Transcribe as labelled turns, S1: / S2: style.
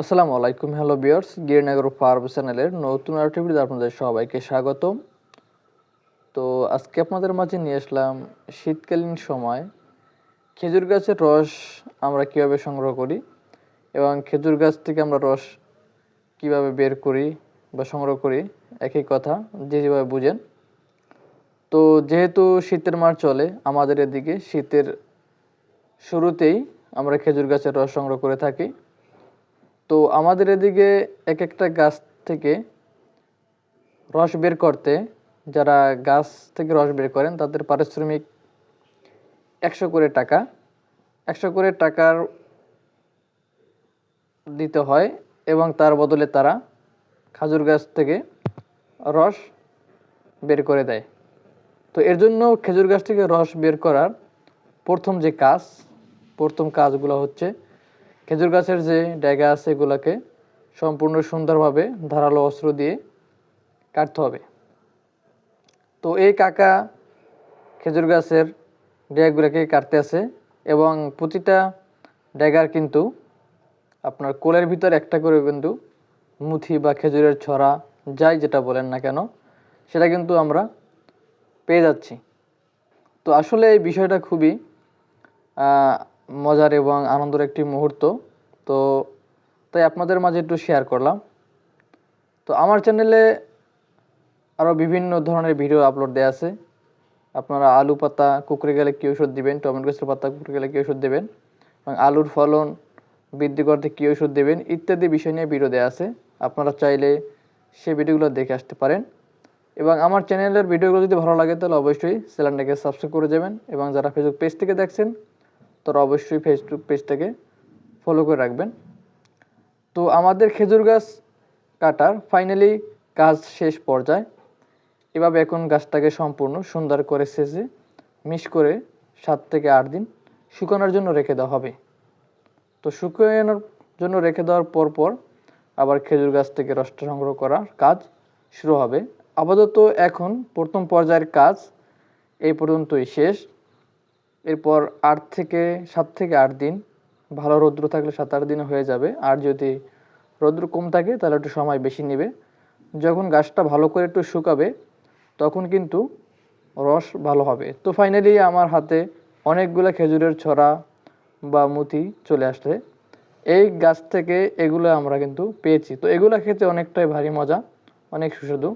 S1: আসসালামু আলাইকুম, হ্যালো বিয়ার্স গিরনগর ফার্ম চ্যানেলের নতুন আরেকটি ভিডিওতে আপনাদের সবাইকে স্বাগতম। তো আজকে আপনাদের মাঝে নিয়ে আসলাম শীতকালীন সময়, খেজুর গাছের রস আমরা কীভাবে সংগ্রহ করি এবং খেজুর গাছ থেকে আমরা রস কীভাবে বের করি বা সংগ্রহ করি, একই কথা, যে যেভাবে বুঝেন। তো যেহেতু শীতের মাস চলে, আমাদের এদিকে শীতের শুরুতেই আমরা খেজুর গাছের রস সংগ্রহ করে থাকি। তো আমাদের এদিকে এক একটা গাছ থেকে রস বের করতে, যারা গাছ থেকে রস বের করেন, তাদের পারিশ্রমিক একশো করে টাকা। একশো করে টাকার দিতে হয় এবং তার বদলে তারা খাজুর গাছ থেকে রস বের করে দেয়। তো এর জন্য খেজুর গাছ থেকে রস বের করার প্রথম যে কাজ, প্রথম কাজগুলো হচ্ছে খেজুর গাছের যে ডেগা আছে এগুলোকে সম্পূর্ণ সুন্দরভাবে ধারালো অস্ত্র দিয়ে কাটতে হবে। তো এই কাকা খেজুর গাছের ডেগাগুলোকে কাটতে আছে এবং প্রতিটা ডেগার কিন্তু আপনার কোলের ভিতর একটা করে কিন্তু মুথি বা খেজুরের ছড়া, যাই যেটা বলেন না কেন, সেটা কিন্তু আমরা পেয়ে যাচ্ছি। তো আসলে এই বিষয়টা খুবই মজার এবং আনন্দের একটি মুহূর্ত। তো, তাই আপনাদের মাঝে একটু শেয়ার করলাম। তো, আমার চ্যানেলে আরও বিভিন্ন ধরনের ভিডিও আপলোড দেওয়া আছে। আপনারা আলু পাতা কুকড়ে গেলে কী ওষুধ দেবেন? টমেটো গাছের পাতা কুকড়ে গেলে কী ওষুধ দেবেন? এবং আলুর ফলন বৃদ্ধি করতে কী ওষুধ দেবেন? ইত্যাদি বিষয় নিয়ে ভিডিও দেওয়া আছে। আপনারা চাইলে সেই ভিডিওগুলো দেখে আসতে পারেন। এবং আমার চ্যানেলের ভিডিওগুলো যদি ভালো লাগে, তাহলে অবশ্যই চ্যানেলটাকে সাবস্ক্রাইব করে যাবেন। এবং যারা ফেসবুক পেজ থেকে দেখছেন তারা অবশ্যই ফেসবুক পেজটাকে ফলো করে রাখবেন। তো আমাদের খেজুর গাছ কাটার ফাইনালি কাজ শেষ পর্যায়ে। এভাবে এখন গাছটাকে সম্পূর্ণ সুন্দর করে সেজে, মিশ করে সাত থেকে আট দিন শুকানোর জন্য রেখে দেওয়া হবে। তো শুকানোর জন্য রেখে দেওয়ার পর পর আবার খেজুর গাছ থেকে রসটা সংগ্রহ করার কাজ শুরু হবে। আপাতত এখন প্রথম পর্যায়ের কাজ এই পর্যন্তই শেষ। এরপর আট থেকে সাত থেকে আট দিন। ভালো রৌদ্র থাকলে সাত আট দিনে হয়ে যাবে। আর যদি রৌদ্র কম থাকে, তাহলে একটু সময় বেশি নেবে। যখন গাছটা ভালো করে একটু শুকাবে, তখন কিন্তু রস ভালো হবে। তো ফাইনালি আমার হাতে অনেকগুলো খেজুরের ছড়া বা মুথি চলে আসলে এই গাছ থেকে এগুলো আমরা কিন্তু পেয়েছি। তো এগুলো খেতে অনেকটাই ভারী মজা, অনেক সুস্বাদু।